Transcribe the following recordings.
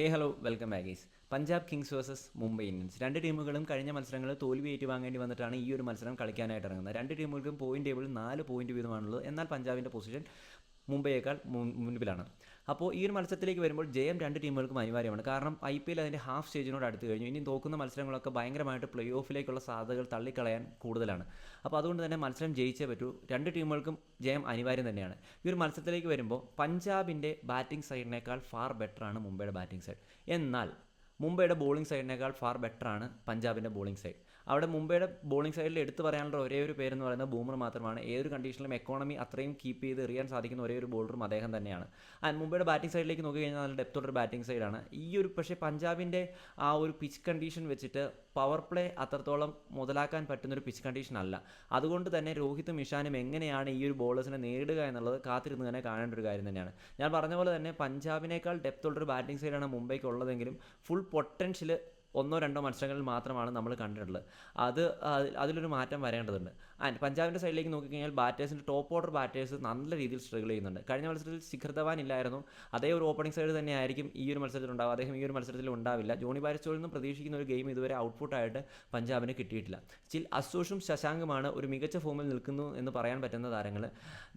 ഹേ hello welcome ബാഗീസ് Punjab kings versus Mumbai Indians രണ്ട് ടീമുകളും കഴിഞ്ഞ മത്സരങ്ങളിൽ തോൽവി ഏറ്റുവാങ്ങേണ്ടി വന്നിട്ടാണ് ഈ ഒരു മത്സരം കളിക്കാനായിട്ട് ഇറങ്ങുന്നത്. രണ്ട് ടീമുകൾക്കും പോയിന്റ് ടേബിളിൽ നാല് പോയിന്റ് വീതമാണുള്ളത്. എന്നാൽ പഞ്ചാബിന്റെ പൊസിഷൻ മുംബൈയേക്കാൾ മുൻ- മുൻപിലാണ്. അപ്പോൾ ഈ ഒരു മത്സരത്തിലേക്ക് വരുമ്പോൾ ജയം രണ്ട് ടീമുകൾക്കും അനിവാര്യമാണ്. കാരണം ഐ പി എൽ അതിന്റെ ഹാഫ് സ്റ്റേജിനോട് അടുത്ത് കഴിഞ്ഞു. ഇനി തോക്കുന്ന മത്സരങ്ങളൊക്കെ ഭയങ്കരമായിട്ട് പ്ലേ ഓഫിലേക്കുള്ള സാധ്യതകൾ തള്ളിക്കളയാൻ കൂടുതലാണ്. അപ്പോൾ അതുകൊണ്ട് തന്നെ മത്സരം ജയിച്ചേ പറ്റൂ. രണ്ട് ടീമുകൾക്കും ജയം അനിവാര്യം തന്നെയാണ്. ഈ ഒരു മത്സരത്തിലേക്ക് വരുമ്പോൾ പഞ്ചാബിന്റെ ബാറ്റിംഗ് സൈഡിനേക്കാൾ ഫാർ ബെറ്ററാണ് മുംബൈയുടെ ബാറ്റിംഗ് സൈഡ്. എന്നാൽ മുംബൈയുടെ ബോളിംഗ് സൈഡിനേക്കാൾ ഫാർ ബെറ്ററാണ് പഞ്ചാബിന്റെ ബോളിംഗ് സൈഡ് അവിടെ മുംബൈയുടെ ബോളിംഗ് സൈഡിൽ എടുത്തു പറയാനുള്ള ഒരേ ഒരു പേരെന്ന് പറയുന്നത് ബൂമർ മാത്രമാണ്. ഏതൊരു കണ്ടീഷനിലും എക്കോണമി അത്രയും കീപ്പ് ചെയ്ത് എറിയാൻ സാധിക്കുന്ന ഒരേ ഒരു ബോളറും അദ്ദേഹം തന്നെയാണ്. ആൻഡ് മുംബൈയുടെ ബാറ്റിംഗ് സൈഡിലേക്ക് നോക്കി കഴിഞ്ഞാൽ നല്ല ഡെപ്തുള്ള ബാറ്റിംഗ് സൈഡാണ് ഈ ഒരു പക്ഷേ പഞ്ചാബിന്റെ ആ ഒരു പിച്ച് കണ്ടീഷൻ വെച്ചിട്ട് പവർ പ്ലേ അത്രത്തോളം മുതലാക്കാൻ പറ്റുന്നൊരു പിച്ച് കണ്ടീഷൻ അല്ല. അതുകൊണ്ട് തന്നെ രോഹിത്തും ഇഷാനും എങ്ങനെയാണ് ഈ ഒരു ബോളേഴ്സിനെ നേരിടുക എന്നുള്ളത് കാത്തിരുന്ന് തന്നെ കാണേണ്ട ഒരു കാര്യം തന്നെയാണ്. ഞാൻ പറഞ്ഞ പോലെ തന്നെ പഞ്ചാബിനേക്കാൾ ഡെപ്ത് ഉള്ളൊരു ബാറ്റിംഗ് സൈഡാണ് മുംബൈക്ക് ഉള്ളതെങ്കിലും ഫുൾ പൊട്ടൻഷ്യൽ ഒന്നോ രണ്ടോ മത്സരങ്ങളിൽ മാത്രമാണ് നമ്മൾ കണ്ടിട്ടുള്ളത്. അത് അതിലൊരു മാറ്റം വരേണ്ടതുണ്ട്. ആൻഡ് പഞ്ചാബിന്റെ സൈഡിലേക്ക് നോക്കിക്കഴിഞ്ഞാൽ ബാറ്റേഴ്സിന്റെ ടോപ്പ് ഓർഡർ ബാറ്റേഴ്സ് നല്ല രീതിയിൽ സ്ട്രഗിൾ ചെയ്യുന്നുണ്ട്. കഴിഞ്ഞ മത്സരത്തിൽ ശിഖർ ധവാൻ ഇല്ലായിരുന്നു. അതേ ഒരു ഓപ്പണിംഗ് സൈഡ് തന്നെയായിരിക്കും ഈ ഒരു മത്സരത്തിൽ ഉണ്ടാവുക അദ്ദേഹം ഈ ഒരു മത്സരത്തിൽ ഉണ്ടാവില്ല. ജോണി ബാരിസ്റ്റോളിൽ നിന്നും പ്രതീക്ഷിക്കുന്ന ഒരു ഗെയിം ഇതുവരെ ഔട്ട്പുട്ടായിട്ട് പഞ്ചാബിന് കിട്ടിയിട്ടില്ല. സ്റ്റിൽ അസോഷും ശശാങ്കുമാണ് ഒരു മികച്ച ഫോമിൽ നിൽക്കുന്നു എന്ന് പറയാൻ പറ്റുന്ന താരങ്ങൾ.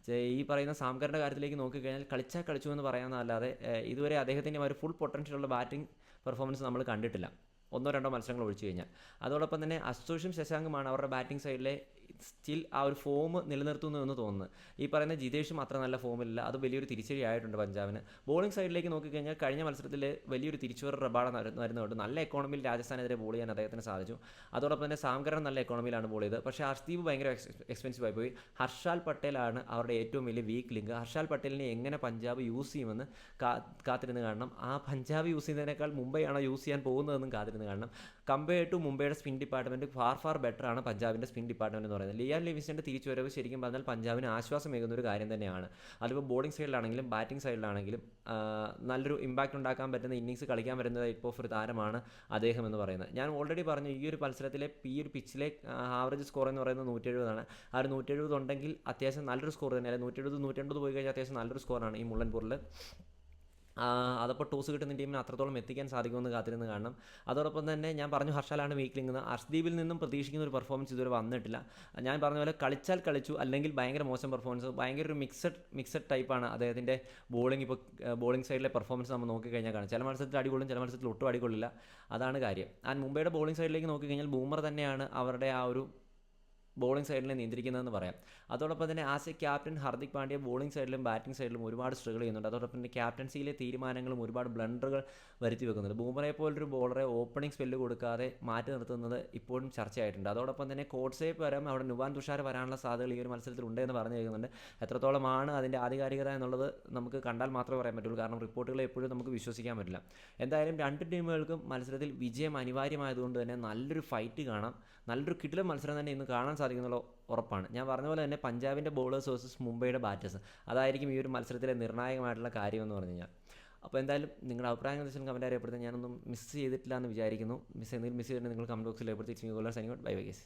ഈ പറയുന്ന സാംകറിന്റെ കാര്യത്തിലേക്ക് നോക്കിക്കഴിഞ്ഞാൽ കളിച്ചാൽ കളിച്ചു എന്ന് പറയാമെന്നല്ലാതെ ഇതുവരെ അദ്ദേഹത്തിന്റെ ഒരു ഫുൾ പൊട്ടൻഷ്യലുള്ള ബാറ്റിംഗ് പെർഫോമൻസ് നമ്മൾ കണ്ടിട്ടില്ല. ഒന്നോ രണ്ടോ മത്സരങ്ങൾ ഒഴിച്ചു കഴിഞ്ഞാൽ. അതോടൊപ്പം തന്നെ അസ്തോഷും ശശാങ്കുമാണ് അവരുടെ ബാറ്റിംഗ് സൈഡിലെ സ്റ്റിൽ ആ ഒരു ഫോം നിലനിർത്തുന്നു എന്ന് തോന്നുന്നു. ഈ പറയുന്ന ജിതേഷും അത്ര നല്ല ഫോമിലില്ല അത് വലിയൊരു തിരിച്ചടിയായിട്ടുണ്ട് പഞ്ചാബിന്. ബോളിംഗ് സൈഡിലേക്ക് നോക്കിക്കഴിഞ്ഞാൽ കഴിഞ്ഞ മത്സരത്തിൽ വലിയൊരു തിരിച്ചുവര റബാഡ വരുന്നതുകൊണ്ട് നല്ല എക്കോണമിയിൽ രാജസ്ഥാനെതിരെ ബോൾ ചെയ്യാൻ അദ്ദേഹത്തിന് സാധിച്ചു. അതോടൊപ്പം തന്നെ സാംകരൻ നല്ല എക്കോണമിയിലാണ് ബോൾ ചെയ്തത്. പക്ഷേ ഹർഷ്ദീപ് ഭയങ്കര എക്സ്പെൻസീവ് ആയിപ്പോയി പോയി. ഹർഷാൽ പട്ടേലാണ് അവരുടെ ഏറ്റവും വലിയ വീക്ക് ലിങ്ക് ഹർഷാൽ പട്ടേലിനെ എങ്ങനെ പഞ്ചാബ് യൂസ് ചെയ്യുമെന്ന് കാത്തിരുന്ന് കാണണം. ആ പഞ്ചാബ് യൂസ് ചെയ്യുന്നതിനേക്കാൾ മുംബൈ ആണോ യൂസ് ചെയ്യാൻ പോകുന്നതെന്നും കാത്തിരുന്ന് കാണണം. കമ്പയർ ടു മുംബൈയുടെ spin department far far better ആണ് പഞ്ചാബിന്റെ സ്പിൻ ഡിപ്പാർട്ട്മെന്റ് എന്ന് പറയുന്നത്. ലിയാൻ ലിവിസിന്റെ തിരിച്ചുവരവ് ശരിക്കും പറഞ്ഞാൽ പഞ്ചാബിന് ആശ്വാസമേകുന്ന ഒരു കാര്യം തന്നെയാണ്. അതിപ്പോൾ ബോളിംഗ് സൈഡിലാണെങ്കിലും ബാറ്റിംഗ് സൈഡിലാണെങ്കിലും നല്ലൊരു ഇമ്പാക്റ്റ് ഉണ്ടാക്കാൻ പറ്റുന്ന ഇന്നിങ്സ് കളിക്കാൻ വരുന്ന ഓഫ് ഒരു താരമാണ് അദ്ദേഹം എന്ന് പറയുന്നത്. ഞാൻ ഓൾറെഡി പറഞ്ഞു ഈ ഒരു മത്സരത്തിലെ ഈ ഒരു പിച്ചിലെ ആവറേജ് സ്കോർ എന്ന് പറയുന്നത് നൂറ്റി എഴുപതാണ് ആ ഒരു നൂറ്റി എഴുപത് ഉണ്ടെങ്കിൽ അത്യാവശ്യം നല്ലൊരു സ്കോർ തന്നെയാണ്. നൂറ്റി എഴുപത് നൂറ്റി എൺപത് പോയി കഴിഞ്ഞാൽ അത്യാവശ്യം നല്ലൊരു സ്കോറാണ് ഈ മുള്ളൻപൂരിൽ അതപ്പോൾ ടോസ് കിട്ടുന്ന ടീമിന് അത്രത്തോളം എത്തിക്കാൻ സാധിക്കുമെന്ന് കാത്തിരുന്ന് കാണണം. അതോടൊപ്പം തന്നെ ഞാൻ പറഞ്ഞു ഹർഷാലാണ് വീക്ക് എന്ന് അർഷ്ദീപിൽ നിന്നും പ്രതീക്ഷിക്കുന്ന ഒരു പെർഫോമൻസ് ഇതുവരെ വന്നിട്ടില്ല. ഞാൻ പറഞ്ഞ പോലെ കളിച്ചാൽ കളിച്ചു അല്ലെങ്കിൽ ഭയങ്കര മോശം പെർഫോമൻസ് ഭയങ്കര ഒരു മിക്സഡ് മിക്സഡ് ടൈപ്പാണ് അദ്ദേഹത്തിന്റെ ബോളിംഗ് ഇപ്പോൾ ബോളിംഗ് സൈഡിലെ പെർഫോമൻസ് നമ്മൾ നോക്കിക്കഴിഞ്ഞാൽ കാണാം. ചില മത്സരത്തിൽ അടികൊള്ളും ചില മത്സരത്തിൽ ഒട്ടും അടികൊള്ളില്ല. അതാണ് കാര്യം. ആൻഡ് മുംബൈയുടെ ബോളിംഗ് സൈഡിലേക്ക് നോക്കിക്കഴിഞ്ഞാൽ ബൂമർ തന്നെയാണ് അവരുടെ ആ ഒരു ബോളിംഗ് സൈഡിൽ നിയന്ത്രിക്കുന്നതെന്ന് പറയാം. അതോടൊപ്പം തന്നെ as a captain Hardik Pandya bowling സൈഡിലും ബാറ്റിംഗ് സൈഡിലും ഒരുപാട് സ്ട്രഗിൾ ചെയ്യുന്നുണ്ട്. അതോടൊപ്പം തന്നെ ക്യാപ്റ്റൻസിയിലെ തീരുമാനങ്ങളും ഒരുപാട് ബ്ലണ്ടറുകൾ വരുത്തി വെക്കുന്നുണ്ട്. ബൂമറെ പോലൊരു ബോളറെ ഓപ്പണിംഗ് സ്പെല്ല് കൊടുക്കാതെ മാറ്റി നിർത്തുന്നത് ഇപ്പോഴും ചർച്ചയായിട്ടുണ്ട്. അതോടൊപ്പം തന്നെ കോട്സേപ്പ് വരാം അവിടെ നുവാൻ തുഷാർ വരാനുള്ള സാധ്യതകൾ ഈ ഒരു മത്സരത്തിൽ ഉണ്ടെന്ന് പറഞ്ഞു കേൾക്കുന്നുണ്ട്. എത്രത്തോളമാണ് അതിന്റെ ആധികാരികത എന്നുള്ളത് നമുക്ക് കണ്ടാൽ മാത്രമേ പറയാൻ പറ്റുള്ളൂ. കാരണം റിപ്പോർട്ടുകളെ എപ്പോഴും നമുക്ക് വിശ്വസിക്കാൻ പറ്റില്ല. എന്തായാലും രണ്ട് ടീമുകൾക്കും മത്സരത്തിൽ വിജയം അനിവാര്യമായതുകൊണ്ട് തന്നെ നല്ലൊരു ഫൈറ്റ് കാണാം. നല്ലൊരു കിടിലം മത്സരം തന്നെ ഇന്ന് കാണാൻ സാധിക്കുന്നുള്ള ഉറപ്പാണ്. ഞാൻ പറഞ്ഞ പോലെ തന്നെ പഞ്ചാബിന്റെ ബോളേഴ്സ് വേഴ്സസ് മുംബൈയുടെ ബാറ്റേഴ്സ് അതായിരിക്കും ഈ ഒരു മത്സരത്തിലെ നിർണായകമായിട്ടുള്ള കാര്യമെന്ന് പറഞ്ഞു കഴിഞ്ഞാൽ. അപ്പോൾ എന്തായാലും നിങ്ങളുടെ അഭിപ്രായങ്ങൾ വെച്ചാൽ കമന്റ് അറിയപ്പെടുത്തുന്നത് ഞാനൊന്നും മിസ് ചെയ്തിട്ടില്ല എന്ന് വിചാരിക്കുന്നു. മിസ് എന്തെങ്കിലും മിസ് ചെയ്തിട്ടുണ്ടെങ്കിൽ നിങ്ങൾ കമന്റ് ബോക്സിൽ ഏർപ്പെടുത്തി സൈനിങ് ബൈ ബൈ ഗേസ്